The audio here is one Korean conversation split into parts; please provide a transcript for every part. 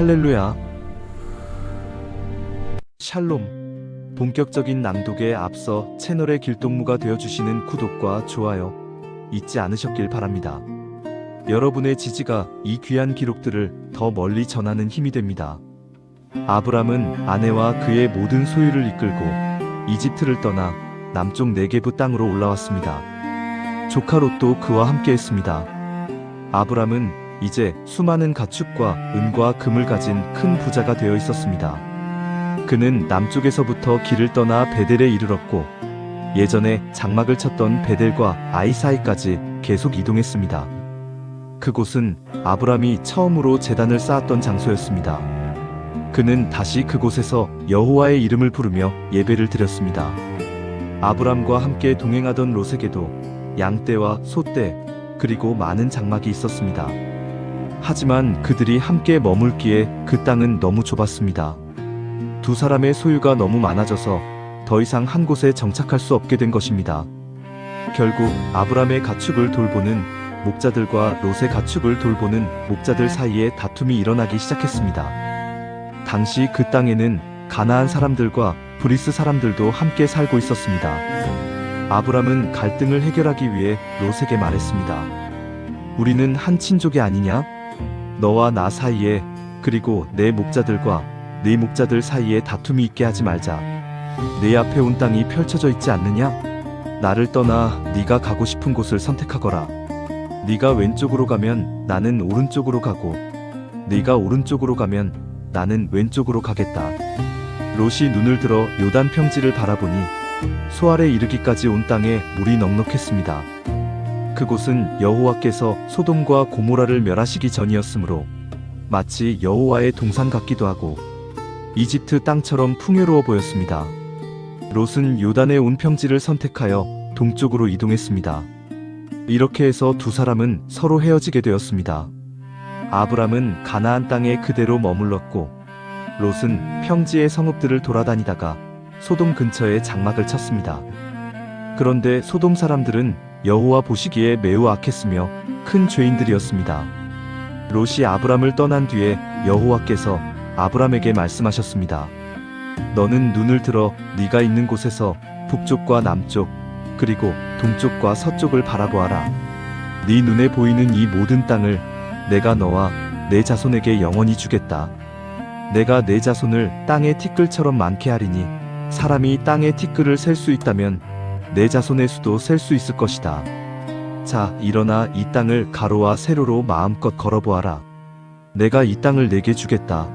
할렐루야. 샬롬. 본격적인 낭독에 앞서 채널의 길동무가 되어주시는 구독과 좋아요 잊지 않으셨길 바랍니다. 여러분의 지지가 이 귀한 기록들을 더 멀리 전하는 힘이 됩니다. 아브람은 아내와 그의 모든 소유를 이끌고 이집트를 떠나 남쪽 네게부 땅으로 올라왔습니다. 조카 롯도 그와 함께했습니다. 아브람은 이제 수많은 가축과 은과 금을 가진 큰 부자가 되어 있었습니다. 그는 남쪽에서부터 길을 떠나 베델에 이르렀고 예전에 장막을 쳤던 베델과 아이 사이까지 계속 이동했습니다. 그곳은 아브람이 처음으로 재단을 쌓았던 장소였습니다. 그는 다시 그곳에서 여호와의 이름을 부르며 예배를 드렸습니다. 아브람과 함께 동행하던 롯에게도 양떼와 소떼 그리고 많은 장막이 있었습니다. 하지만 그들이 함께 머물기에 그 땅은 너무 좁았습니다. 두 사람의 소유가 너무 많아져서 더 이상 한 곳에 정착할 수 없게 된 것입니다. 결국 아브람의 가축을 돌보는 목자들과 롯의 가축을 돌보는 목자들 사이에 다툼이 일어나기 시작했습니다. 당시 그 땅에는 가나안 사람들과 브리스 사람들도 함께 살고 있었습니다. 아브람은 갈등을 해결하기 위해 롯에게 말했습니다. 우리는 한 친족이 아니냐? 너와 나 사이에 그리고 내 목자들과 네 목자들 사이에 다툼이 있게 하지 말자. 내 앞에 온 땅이 펼쳐져 있지 않느냐? 나를 떠나 네가 가고 싶은 곳을 선택하거라. 네가 왼쪽으로 가면 나는 오른쪽으로 가고 네가 오른쪽으로 가면 나는 왼쪽으로 가겠다. 롯이 눈을 들어 요단 평지를 바라보니 소알에 이르기까지 온 땅에 물이 넉넉했습니다. 그곳은 여호와께서 소돔과 고모라를 멸하시기 전이었으므로 마치 여호와의 동산 같기도 하고 이집트 땅처럼 풍요로워 보였습니다. 롯은 요단의 온 평지를 선택하여 동쪽으로 이동했습니다. 이렇게 해서 두 사람은 서로 헤어지게 되었습니다. 아브람은 가나안 땅에 그대로 머물렀고 롯은 평지의 성읍들을 돌아다니다가 소돔 근처에 장막을 쳤습니다. 그런데 소돔 사람들은 여호와 보시기에 매우 악했으며 큰 죄인들이었습니다. 롯이 아브람을 떠난 뒤에 여호와께서 아브람에게 말씀하셨습니다. 너는 눈을 들어 네가 있는 곳에서 북쪽과 남쪽 그리고 동쪽과 서쪽을 바라보아라. 네 눈에 보이는 이 모든 땅을 내가 너와 내 자손에게 영원히 주겠다. 내가 내 자손을 땅의 티끌처럼 많게 하리니 사람이 땅의 티끌을 셀 수 있다면 내 자손의 수도 셀 수 있을 것이다. 자, 일어나 이 땅을 가로와 세로로 마음껏 걸어보아라. 내가 이 땅을 내게 주겠다.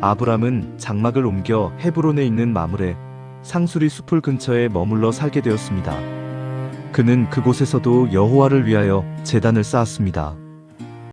아브람은 장막을 옮겨 헤브론에 있는 마물에 상수리 숲을 근처에 머물러 살게 되었습니다. 그는 그곳에서도 여호와를 위하여 제단을 쌓았습니다.